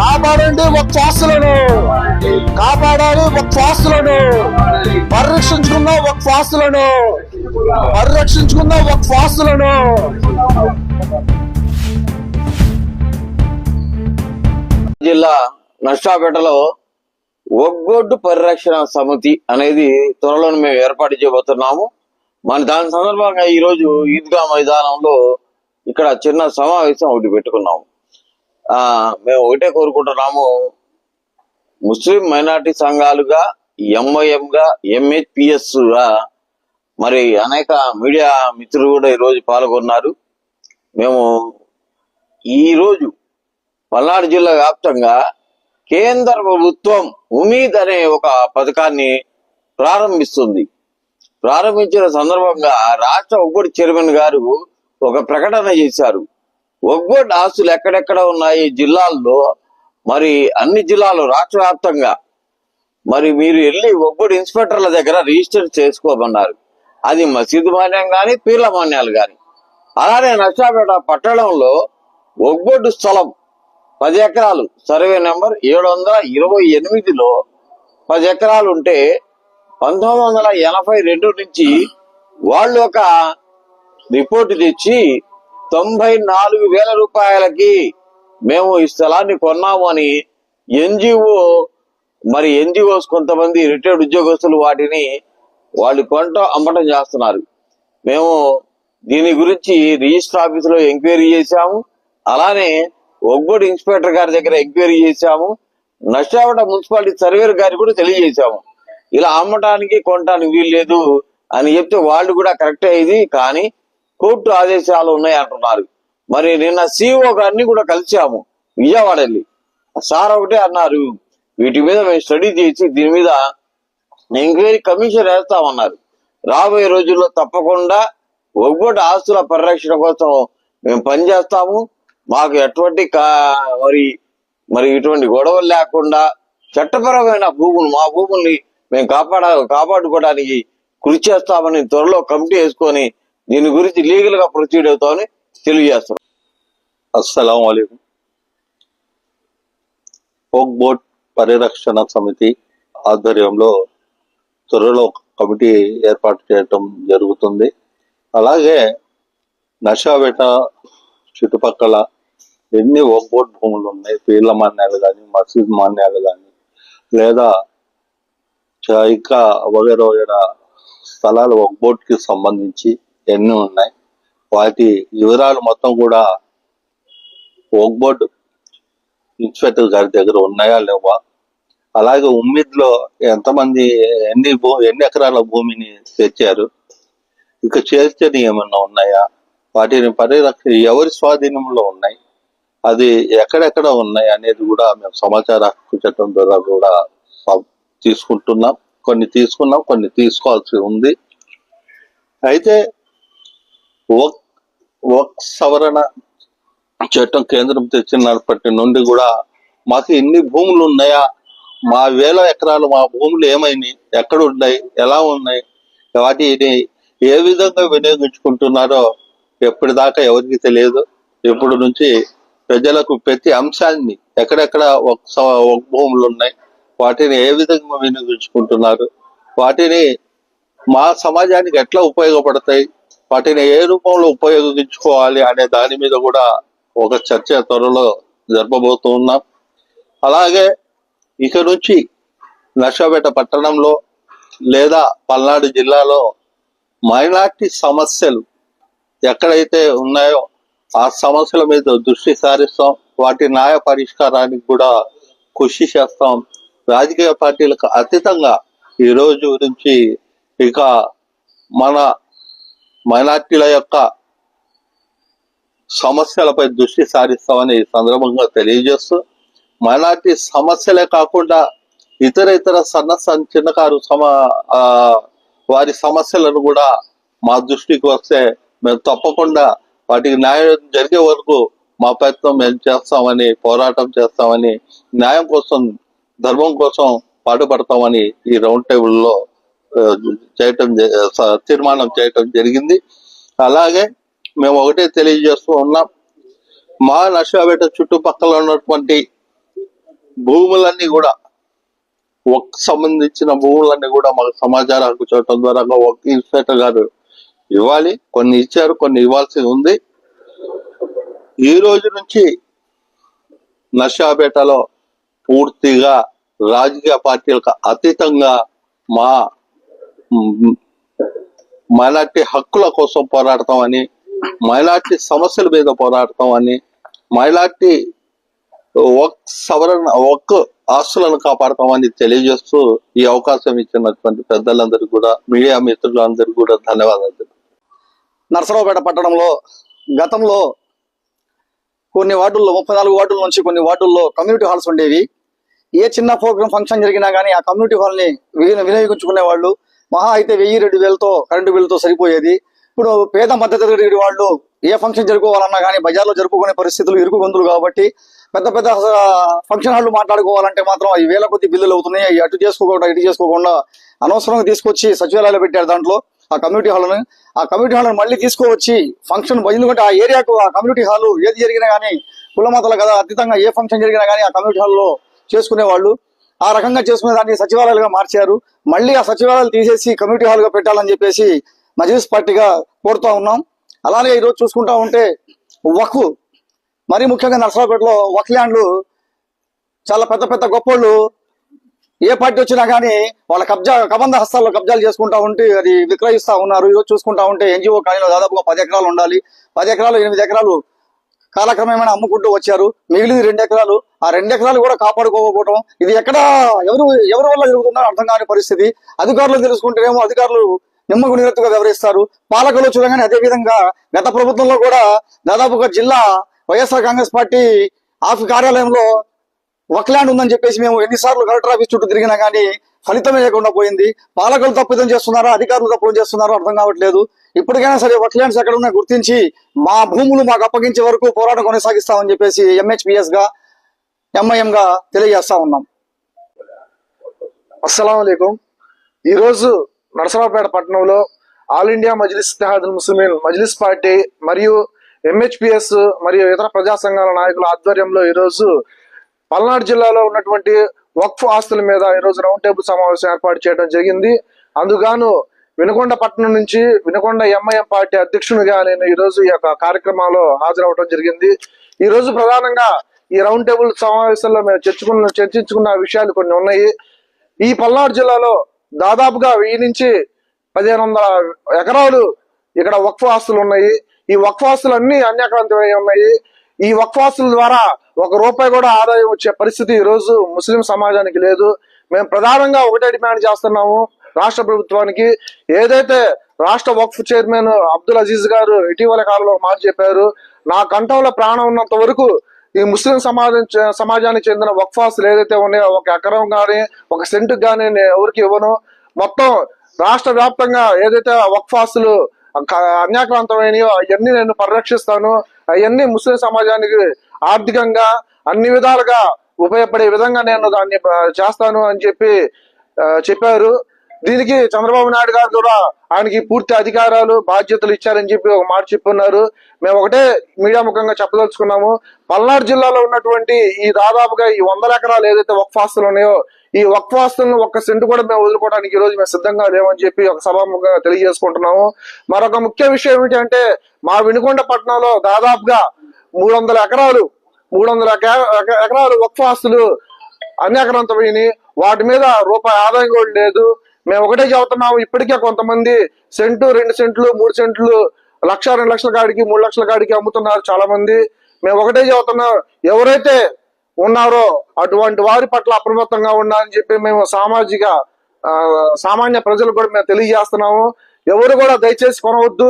కాపాడండి ఒక ఫాస్తులను. కాపాడాలి ఒక ఫాస్తులను. పరిరక్షించుకుందాం ఒక ఫాస్తులను. పరిరక్షించుకుందాం ఒక ఫాస్తులను. జిల్లా నష్టాపేటలో ఒగ్గొడ్డు పరిరక్షణ సమితి అనేది త్వరలో మేము ఏర్పాటు చేయబోతున్నాము. మన దాని సందర్భంగా ఈరోజు ఈద్గా మైదానంలో ఇక్కడ చిన్న సమావేశం ఒకటి పెట్టుకున్నాము. ఆ మేము ఒకటే కోరుకుంటున్నాము. ముస్లిం మైనార్టీ సంఘాలుగా ఎంఐఎం గా ఎంహెచ్పిఎస్గా మరి అనేక మీడియా మిత్రులు కూడా ఈరోజు పాల్గొన్నారు. మేము ఈరోజు పల్నాడు జిల్లా వ్యాప్తంగా కేంద్ర ప్రభుత్వం ఉమీద్ అనే ఒక పథకాన్ని ప్రారంభిస్తుంది. ప్రారంభించిన సందర్భంగా రాష్ట్ర ఒగ్గొడి చైర్మన్ గారు ఒక ప్రకటన చేశారు. ఒగ్గొడ్ ఆస్తులు ఎక్కడెక్కడ ఉన్నాయి? జిల్లాల్లో మరి అన్ని జిల్లాలు రాష్ట్ర వ్యాప్తంగా. మరి మీరు వెళ్ళి ఒగ్గొడి ఇన్స్పెక్టర్ల దగ్గర రిజిస్టర్ చేసుకోమన్నారు. అది మసీదు మాన్యం కానీ పీర్ల మాన్యాలు కానీ అలానే నష్టాపేట పట్టణంలో ఒగ్గొడ్డు స్థలం పది ఎకరాలు. సర్వే నెంబర్ ఏడు వందల ఇరవై ఎనిమిదిలో పది ఎకరాలు ఉంటే పంతొమ్మిది వందల ఎనభై రెండు నుంచి వాళ్ళు ఒక రిపోర్ట్ తెచ్చి తొంభై నాలుగు వేల రూపాయలకి మేము ఈ స్థలాన్ని కొన్నాము అని ఎన్జిఓ మరి ఎన్జిఓస్ కొంతమంది రిటైర్డ్ ఉద్యోగస్తులు వాటిని వాళ్ళు కొంట అమ్మటం చేస్తున్నారు. మేము దీని గురించి రిజిస్టర్ ఆఫీసులో ఎంక్వైరీ చేశాము. అలానే ఒగ్గోడు ఇన్స్పెక్టర్ గారి దగ్గర ఎంక్వైరీ చేశాము. నష్టావట మున్సిపాలిటీ సర్వేర్ గారికి కూడా తెలియజేశాము. ఇలా అమ్మటానికి కొనటానికి వీలు లేదు అని చెప్తే వాళ్ళు కూడా కరెక్టే ఇది కానీ కోర్టు ఆదేశాలు ఉన్నాయి అంటున్నారు. మరి నిన్న సిఓ గారిని కూడా కలిసాము విజయవాడ వెళ్ళి సార్ ఒకటే అన్నారు వీటి మీద మేము స్టడీ చేసి దీని మీద ఎంక్వైరీ కమిషన్ వేస్తామన్నారు. రాబోయే రోజుల్లో తప్పకుండా ఒగ్గొడ్డ ఆస్తుల పరిరక్షణ కోసం మేము పనిచేస్తాము మాకు ఎటువంటి కా- మరి మరి ఇటువంటి గొడవలు లేకుండా చట్టపరమైన భూములు మా భూముల్ని మేము కాపాడ కాపాడుకోవడానికి కృషి చేస్తామని త్వరలో కమిటీ వేసుకొని దీని గురించి లీగల్గా ప్రొసీడ్ అవుతామని తెలియజేస్తున్నాం అస్సలం అయికం ఓక్ బోర్డ్ పరిరక్షణ సమితి ఆధ్వర్యంలో త్వరలో కమిటీ ఏర్పాటు చేయటం జరుగుతుంది. అలాగే నషాబెట చుట్టుపక్కల ఎన్ని ఒక్కోట్ బోర్డ్ భూములు ఉన్నాయి? పీర్ల మాన్యాలు కానీ మసీద్ మాన్యాలు కానీ లేదా ఇంకా వగేర వగేర స్థలాలు ఒక బోర్డ్ సంబంధించి ఎన్ని ఉన్నాయి? వాటి వివరాలు మొత్తం కూడా ఒక బోర్డ్ ఇన్స్పెక్టర్ గారి దగ్గర ఉన్నాయా లేవా? అలాగే ఉమ్మిద్లో ఎంతమంది ఎన్ని భూ ఎన్ని ఎకరాల భూమిని తెచ్చారు? ఇక చేర్చని ఏమన్నా ఉన్నాయా? వాటిని పరిరక్ష ఎవరి స్వాధీనంలో ఉన్నాయి? అది ఎక్కడెక్కడ ఉన్నాయి అనేది కూడా మేము సమాచార హక్కు చట్టం ద్వారా కూడా తీసుకుంటున్నాం. కొన్ని తీసుకున్నాం కొన్ని తీసుకోవాల్సి ఉంది. అయితే ఒక్ సవరణ చట్టం కేంద్రం తెచ్చినప్పటి నుండి కూడా మాకు ఇన్ని భూములు ఉన్నాయా? మా వేల ఎకరాలు మా భూములు ఏమైనాయి? ఎక్కడ ఉన్నాయి? ఎలా ఉన్నాయి? వాటిని ఏ విధంగా వినియోగించుకుంటున్నారో ఎప్పటిదాకా ఎవరికి తెలియదు. ఇప్పుడు నుంచి ప్రజలకు ప్రతి అంశాన్ని ఎక్కడెక్కడ ఒక స- ఒక భూములు ఉన్నాయి వాటిని ఏ విధంగా వినియోగించుకుంటున్నారు? వాటిని మా సమాజానికి ఎట్లా ఉపయోగపడతాయి? వాటిని ఏ రూపంలో ఉపయోగించుకోవాలి అనే దాని మీద కూడా ఒక చర్చ త్వరలో జరపబోతూ ఉన్నాం. అలాగే ఇక నుంచి నర్సాపేట పట్టణంలో లేదా పల్నాడు జిల్లాలో మైనార్టీ సమస్యలు ఎక్కడైతే ఉన్నాయో ఆ సమస్యల మీద దృష్టి సారిస్తాం. వాటి న్యాయ పరిష్కారానికి కూడా కృషి చేస్తాం. రాజకీయ పార్టీలకు అతీతంగా ఈ రోజు గురించి ఇక మన మైనార్టీల యొక్క సమస్యలపై దృష్టి సారిస్తామని ఈ సందర్భంగా తెలియజేస్తూ మైనార్టీ సమస్యలే కాకుండా ఇతర ఇతర సన్న సన్న చిన్నకారు సమ వారి సమస్యలను కూడా మా దృష్టికి వస్తే మేము తప్పకుండా వాటికి న్యాయం జరిగే వరకు మా ప్రయత్నం మేము చేస్తామని పోరాటం చేస్తామని న్యాయం కోసం ధర్మం కోసం పాటుపడతామని ఈ రౌండ్ టేబుల్లో చేయటం జ- స- తీర్మానం చేయటం జరిగింది. అలాగే మేము ఒకటే తెలియజేస్తూ ఉన్నాం. మా నర్సాపేట చుట్టుపక్కల ఉన్నటువంటి భూములన్నీ కూడా ఒక సంబంధించిన భూములన్నీ కూడా మాకు సమాచార హక్కు చట్టం ద్వారా ఒక ఇన్స్పెక్టర్ గారు ఇవ్వాలి. కొన్ని ఇచ్చారు కొన్ని ఇవ్వాల్సి ఉంది. ఈ రోజు నుంచి నర్సాపేటలో పూర్తిగా రాజకీయ పార్టీలకు అతీతంగా మా మైనార్టీ హక్కుల కోసం పోరాడతామని మైనార్టీ సమస్యల మీద పోరాడతామని మైనార్టీ ఒక్ సవరణ ఒక్క ఆస్తులను కాపాడతామని తెలియజేస్తూ ఈ అవకాశం ఇచ్చినటువంటి పెద్దలందరికీ కూడా మీడియా మిత్రులందరికీ కూడా ధన్యవాదాలు నరసరావుపేట పట్టణంలో గతంలో కొన్ని వార్డుల్లో ముప్పై నాలుగు వార్డుల నుంచి కొన్ని వార్డుల్లో కమ్యూనిటీ హాల్స్ ఉండేవి. ఏ చిన్న ప్రోగ్రామ్ ఫంక్షన్ జరిగినా కానీ ఆ కమ్యూనిటీ హాల్ని వినియోగించుకునే వాళ్ళు మహా అయితే వెయ్యి రెండు వేలతో కరెంటు బిల్లుతో సరిపోయేది. ఇప్పుడు పేద మధ్య వాళ్ళు ఏ ఫంక్షన్ జరుపుకోవాలన్నా కానీ బజార్లో జరుపుకునే పరిస్థితులు ఇరుకు గొంతులు కాబట్టి పెద్ద పెద్ద ఫంక్షన్ హాళ్ళు మాట్లాడుకోవాలంటే మాత్రం ఈ వేల కొద్ది బిల్లులు అవుతున్నాయి. అవి అటు చేసుకోకుండా ఇటు చేసుకోకుండా అనవసరంగా తీసుకొచ్చి సచివాలయాలు పెట్టారు దాంట్లో ఆ కమ్యూనిటీ హాల్ని. ఆ కమ్యూనిటీ హాల్ని మళ్ళీ తీసుకువచ్చి ఫంక్షన్ ఎందుకంటే ఆ ఏరియాకు ఆ కమ్యూనిటీ హాల్ ఏది జరిగినా కానీ కులమతల కదా అతీతంగా ఏ ఫంక్షన్ జరిగినా కానీ ఆ కమ్యూనిటీ హాల్లో చేసుకునేవాళ్ళు. ఆ రకంగా చేసుకునే దాన్ని సచివాలయాలుగా మార్చారు. మళ్ళీ ఆ సచివాలయాలు తీసేసి కమ్యూనిటీ హాల్గా పెట్టాలని చెప్పేసి మజ్లిస్ పార్టీగా కోరుతా ఉన్నాం. అలానే ఈరోజు చూసుకుంటా ఉంటే వక్ మరీ ముఖ్యంగా నర్సరావుపేటలో వక్ ల్యాండ్లు చాలా పెద్ద పెద్ద గొప్పోళ్ళు. ఏ పార్టీ వచ్చినా కానీ వాళ్ళ కబ్జా కబంధ హస్తాల్లో కబ్జాలు చేసుకుంటా ఉంటే అది విక్రయిస్తా ఉన్నారు. ఈరోజు చూసుకుంటా ఉంటే ఎన్జిఓ కాలనీలో దాదాపుగా పది ఎకరాలు ఉండాలి. పది ఎకరాలు ఎనిమిది ఎకరాలు కాలక్రమేమైనా అమ్ముకుంటూ వచ్చారు. మిగిలింది రెండు ఎకరాలు ఆ రెండు ఎకరాలు కూడా కాపాడుకోకపోవటం ఇది ఎక్కడ ఎవరు ఎవరి వల్ల జరుగుతుందో అర్థం కాని పరిస్థితి. అధికారులు తెలుసుకుంటేనేమో అధికారులు నిమ్మకు నిరత్తుగా వ్యవహరిస్తారు. పాలకులు చూడగానే అదే విధంగా గత ప్రభుత్వంలో కూడా దాదాపుగా జిల్లా వైఎస్ఆర్ కాంగ్రెస్ పార్టీ ఆఫీస్ కార్యాలయంలో ల్యాండ్ ఉందని చెప్పేసి మేము ఎన్నిసార్లు కలెక్టర్ ఆఫీస్ చుట్టూ తిరిగినా కానీ ఫలితమే లేకుండా పోయింది. పాలకులు తప్పిదం చేస్తున్నారా? అధికారులు తప్పులు చేస్తున్నారో అర్థం కావట్లేదు. ఇప్పటికైనా సరే వక్లాండ్స్ ఎక్కడ ఉన్నాయి గుర్తించి మా భూములు మాకు అప్పగించే వరకు పోరాటం కొనసాగిస్తామని చెప్పేసి ఎంహెచ్పిఎస్గా ఎంఐఎం గా తెలియజేస్తా ఉన్నాం. అస్సలం ఈరోజు నరసరావుపేట పట్టణంలో all India Majlis Ittehadul Muslimeen Majlis party మరియు ఎంహెచ్పిఎస్ మరియు ఇతర ప్రజా సంఘాల నాయకుల ఆధ్వర్యంలో ఈరోజు పల్నాడు జిల్లాలో ఉన్నటువంటి వక్ఫ్ ఆస్తుల మీద ఈ రోజు రౌండ్ టేబుల్ సమావేశం ఏర్పాటు చేయడం జరిగింది. అందుగాను వినకొండ పట్టణం నుంచి వినకొండ ఎంఐఎం పార్టీ అధ్యక్షునిగా నేను ఈ రోజు ఈ యొక్క కార్యక్రమంలో హాజరవడం జరిగింది. ఈ రోజు ప్రధానంగా ఈ రౌండ్ టేబుల్ సమావేశంలో మేము చర్చకున్న చర్చించుకున్న విషయాలు కొన్ని ఉన్నాయి. ఈ పల్నాడు జిల్లాలో దాదాపుగా వెయ్యి నుంచి పదిహేను వందల ఎకరాలు ఇక్కడ వక్ఫ్ ఆస్తులు ఉన్నాయి. ఈ వక్ఫ్ ఆస్తులు అన్ని అన్యాక్రాంతమై ఉన్నాయి. ఈ వక్ఫ్ ఆస్తుల ద్వారా ఒక రూపాయి కూడా ఆదాయం వచ్చే పరిస్థితి ఈ రోజు ముస్లిం సమాజానికి లేదు. మేము ప్రధానంగా ఒకటే డిమాండ్ చేస్తున్నాము రాష్ట్ర ప్రభుత్వానికి. ఏదైతే రాష్ట్ర వక్ఫ్ చైర్మన్ అబ్దుల్ అజీజ్ గారు ఇటీవల కాలంలో మాట చెప్పారు నా కంఠంలో ప్రాణం ఉన్నంత వరకు ఈ ముస్లిం సమాజం సమాజానికి చెందిన వక్ఫాసులు ఏదైతే ఉన్నాయో ఒక ఎకరం కానీ ఒక సెంటు కానీ నేను ఎవరికి ఇవ్వను. మొత్తం రాష్ట్ర వ్యాప్తంగా ఏదైతే వక్ఫాసులు అన్యాక్రాంతమైనయో అవన్నీ నేను పరిరక్షిస్తాను. అవన్నీ ముస్లిం సమాజానికి ఆర్థికంగా అన్ని విధాలుగా ఉపయోగపడే విధంగా నేను దాన్ని చేస్తాను అని చెప్పి చెప్పారు. దీనికి చంద్రబాబు నాయుడు గారు కూడా ఆయనకి పూర్తి అధికారాలు బాధ్యతలు ఇచ్చారని చెప్పి ఒక మాట చెప్పున్నారు. మేము ఒకటే మీడియా ముఖంగా చెప్పదలుచుకున్నాము. పల్నాడు జిల్లాలో ఉన్నటువంటి ఈ దాదాపుగా ఈ వందల ఎకరాలు ఏదైతే వక్ఫ్ ఆస్తులు ఉన్నాయో ఈ వక్ఫ్ ఆస్తులను ఒక్క సెంటు కూడా మేము వదులుకోవడానికి ఈ రోజు మేము సిద్ధంగా లేమని చెప్పి ఒక సభాముఖంగా తెలియజేసుకుంటున్నాము. మరొక ముఖ్య విషయం ఏమిటంటే మా వినుకొండ పట్టణంలో దాదాపుగా మూడు వందల ఎకరాలు మూడు వందల ఎకరాలు వక్ఫ్ ఆస్తులు అన్యాక్రాంతమైనవి వాటి మీద రూపాయి ఆదాయం కూడా లేదు. మేము ఒకటే చెబుతున్నాము ఇప్పటికే కొంతమంది సెంటు రెండు సెంట్లు మూడు సెంట్లు లక్ష రెండు లక్షల కాడికి మూడు లక్షల కాడికి అమ్ముతున్నారు చాలా మంది మేము ఒకటే చెబుతున్నాం ఎవరైతే ఉన్నారో అటువంటి వారి పట్ల అప్రమత్తంగా ఉండాలని చెప్పి మేము సామాజిక సామాన్య ప్రజలు కూడా మేము తెలియజేస్తున్నాము. ఎవరు కూడా దయచేసి కొనవద్దు.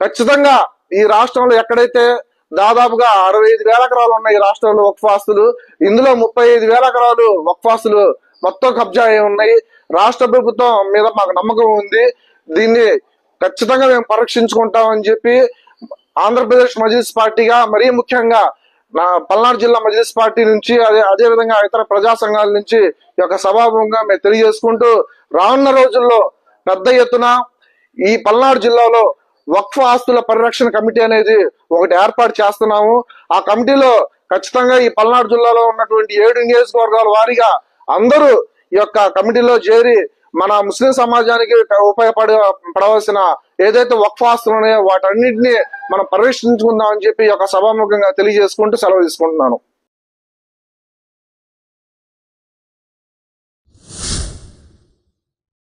ఖచ్చితంగా ఈ రాష్ట్రంలో ఎక్కడైతే దాదాపుగా అరవై ఐదు వేల ఎకరాలు ఉన్నాయి రాష్ట్రంలో వక్ఫాస్తులు ఇందులో ముప్పై ఐదు వేల ఎకరాలు వక్ఫాస్తులు మొత్తం కబ్జా అయి ఉన్నాయి. రాష్ట్ర ప్రభుత్వం మీద మాకు నమ్మకం ఉంది. దీన్ని ఖచ్చితంగా మేము పరీక్షించుకుంటామని చెప్పి ఆంధ్రప్రదేశ్ మజ్లిస్ పార్టీగా మరీ ముఖ్యంగా నా పల్నాడు జిల్లా మజ్లిస్ పార్టీ నుంచి అదే అదే విధంగా ఇతర ప్రజా సంఘాల నుంచి ఈ యొక్క సభాభంగా మేము తెలియజేసుకుంటూ రానున్న రోజుల్లో పెద్ద ఎత్తున ఈ పల్నాడు జిల్లాలో వక్ఫ్ ఆస్తుల పరిరక్షణ కమిటీ అనేది ఒకటి ఏర్పాటు చేస్తున్నాము. ఆ కమిటీలో ఖచ్చితంగా ఈ పల్నాడు జిల్లాలో ఉన్నటువంటి ఏడు నియోజకవర్గాల వారీగా అందరూ ఈ యొక్క కమిటీలో చేరి మన ముస్లిం సమాజానికి ఉపయోగపడ పడవలసిన ఏదైతే వక్ఫ్ ఆస్తులు ఉన్నాయో వాటన్నిటిని మనం పరిరక్షించుకుందాం అని చెప్పి ఈ యొక్క సభాముఖంగా తెలియజేసుకుంటూ సెలవు తీసుకుంటున్నాను.